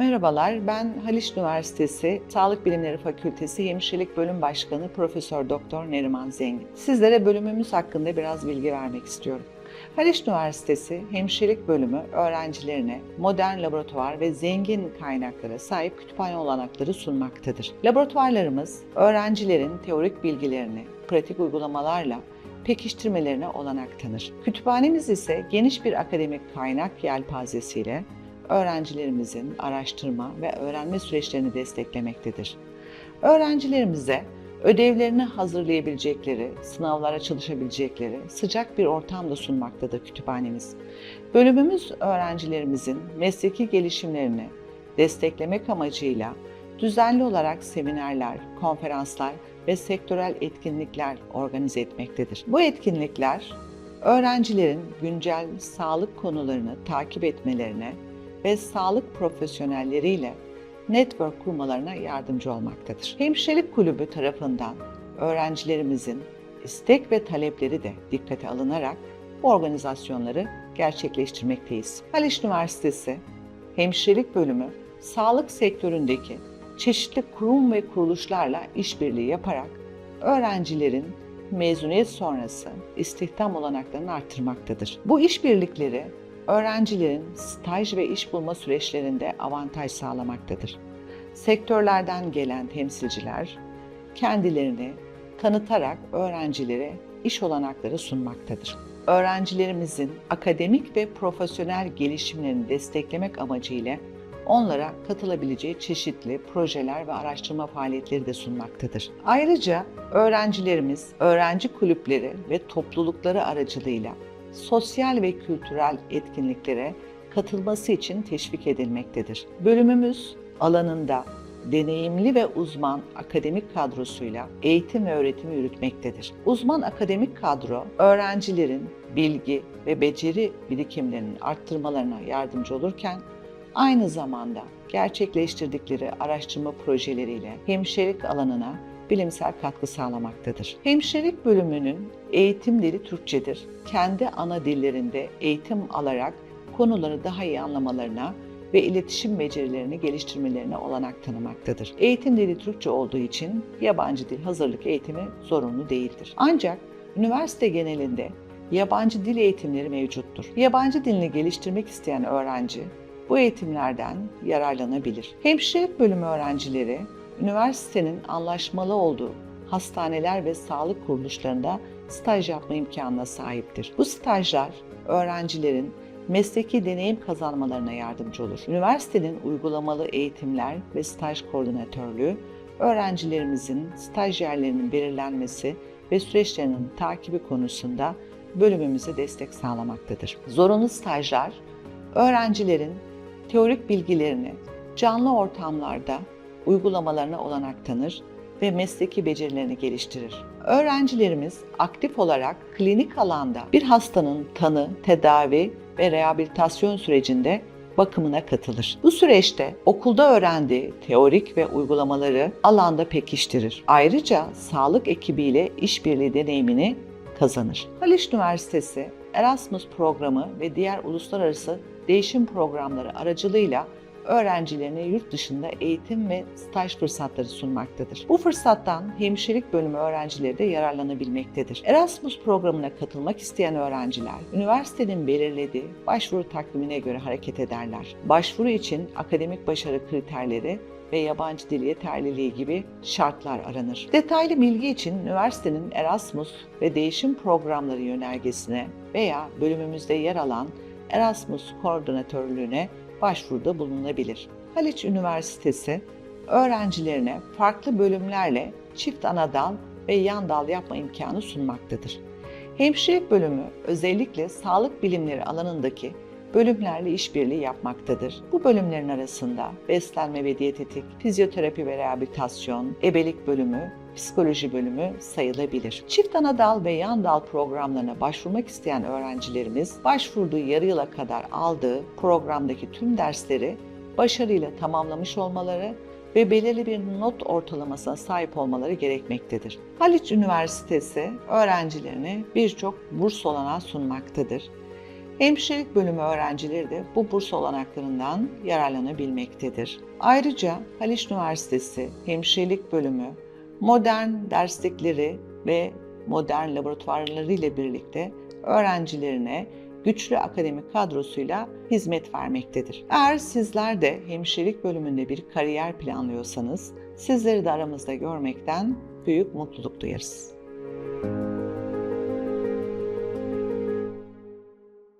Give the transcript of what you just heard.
Merhabalar, ben Haliç Üniversitesi Sağlık Bilimleri Fakültesi Hemşirelik Bölüm Başkanı Profesör Doktor Neriman Zengin. Sizlere bölümümüz hakkında biraz bilgi vermek istiyorum. Haliç Üniversitesi Hemşirelik Bölümü öğrencilerine modern laboratuvar ve zengin kaynaklara sahip kütüphane olanakları sunmaktadır. Laboratuvarlarımız öğrencilerin teorik bilgilerini pratik uygulamalarla pekiştirmelerine olanak tanır. Kütüphanemiz ise geniş bir akademik kaynak yelpazesiyle öğrencilerimizin araştırma ve öğrenme süreçlerini desteklemektedir. Öğrencilerimize ödevlerini hazırlayabilecekleri, sınavlara çalışabilecekleri sıcak bir ortamda sunmaktadır kütüphanemiz. Bölümümüz öğrencilerimizin mesleki gelişimlerini desteklemek amacıyla düzenli olarak seminerler, konferanslar ve sektörel etkinlikler organize etmektedir. Bu etkinlikler öğrencilerin güncel sağlık konularını takip etmelerine ve sağlık profesyonelleriyle network kurmalarına yardımcı olmaktadır. Hemşirelik Kulübü tarafından öğrencilerimizin istek ve talepleri de dikkate alınarak bu organizasyonları gerçekleştirmekteyiz. Haliç Üniversitesi Hemşirelik Bölümü sağlık sektöründeki çeşitli kurum ve kuruluşlarla işbirliği yaparak öğrencilerin mezuniyet sonrası istihdam olanaklarını artırmaktadır. Bu işbirlikleri öğrencilerin staj ve iş bulma süreçlerinde avantaj sağlamaktadır. Sektörlerden gelen temsilciler kendilerini tanıtarak öğrencilere iş olanakları sunmaktadır. Öğrencilerimizin akademik ve profesyonel gelişimlerini desteklemek amacıyla onlara katılabileceği çeşitli projeler ve araştırma faaliyetleri de sunmaktadır. Ayrıca öğrencilerimiz öğrenci kulüpleri ve toplulukları aracılığıyla sosyal ve kültürel etkinliklere katılması için teşvik edilmektedir. Bölümümüz alanında deneyimli ve uzman akademik kadrosuyla eğitim ve öğretimi yürütmektedir. Uzman akademik kadro öğrencilerin bilgi ve beceri birikimlerinin arttırmalarına yardımcı olurken aynı zamanda gerçekleştirdikleri araştırma projeleriyle hemşirelik alanına bilimsel katkı sağlamaktadır. Hemşirelik bölümünün eğitim dili Türkçedir. Kendi ana dillerinde eğitim alarak konuları daha iyi anlamalarına ve iletişim becerilerini geliştirmelerine olanak tanımaktadır. Eğitim dili Türkçe olduğu için yabancı dil hazırlık eğitimi zorunlu değildir. Ancak üniversite genelinde yabancı dil eğitimleri mevcuttur. Yabancı dilini geliştirmek isteyen öğrenci bu eğitimlerden yararlanabilir. Hemşirelik bölümü öğrencileri üniversitenin anlaşmalı olduğu hastaneler ve sağlık kuruluşlarında staj yapma imkanına sahiptir. Bu stajlar öğrencilerin mesleki deneyim kazanmalarına yardımcı olur. Üniversitenin uygulamalı eğitimler ve staj koordinatörlüğü öğrencilerimizin staj yerlerinin belirlenmesi ve süreçlerinin takibi konusunda bölümümüze destek sağlamaktadır. Zorunlu stajlar öğrencilerin teorik bilgilerini canlı ortamlarda uygulamalarına olanak tanır ve mesleki becerilerini geliştirir. Öğrencilerimiz aktif olarak klinik alanda bir hastanın tanı, tedavi ve rehabilitasyon sürecinde bakımına katılır. Bu süreçte okulda öğrendiği teorik ve uygulamaları alanda pekiştirir. Ayrıca sağlık ekibiyle işbirliği deneyimini kazanır. Haliç Üniversitesi Erasmus programı ve diğer uluslararası değişim programları aracılığıyla öğrencilerine yurt dışında eğitim ve staj fırsatları sunmaktadır. Bu fırsattan hemşirelik bölümü öğrencileri de yararlanabilmektedir. Erasmus programına katılmak isteyen öğrenciler, üniversitenin belirlediği başvuru takvimine göre hareket ederler. Başvuru için akademik başarı kriterleri ve yabancı dil yeterliliği gibi şartlar aranır. Detaylı bilgi için üniversitenin Erasmus ve değişim programları yönergesine veya bölümümüzde yer alan Erasmus koordinatörlüğüne başvuruda bulunabilir. Haliç Üniversitesi öğrencilerine farklı bölümlerle çift ana dal ve yan dal yapma imkanı sunmaktadır. Hemşirelik bölümü özellikle sağlık bilimleri alanındaki bölümlerle işbirliği yapmaktadır. Bu bölümlerin arasında beslenme ve diyetetik, fizyoterapi ve rehabilitasyon, ebelik bölümü, psikoloji bölümü sayılabilir. Çift ana dal ve yan dal programlarına başvurmak isteyen öğrencilerimiz başvurduğu yarı yıla kadar aldığı programdaki tüm dersleri başarıyla tamamlamış olmaları ve belirli bir not ortalamasına sahip olmaları gerekmektedir. Haliç Üniversitesi öğrencilerine birçok burs olanağı sunmaktadır. Hemşirelik bölümü öğrencileri de bu burs olanaklarından yararlanabilmektedir. Ayrıca Haliç Üniversitesi Hemşirelik Bölümü modern derslikleri ve modern laboratuvarları ile birlikte öğrencilerine güçlü akademik kadrosuyla hizmet vermektedir. Eğer sizler de hemşirelik bölümünde bir kariyer planlıyorsanız sizleri de aramızda görmekten büyük mutluluk duyarız.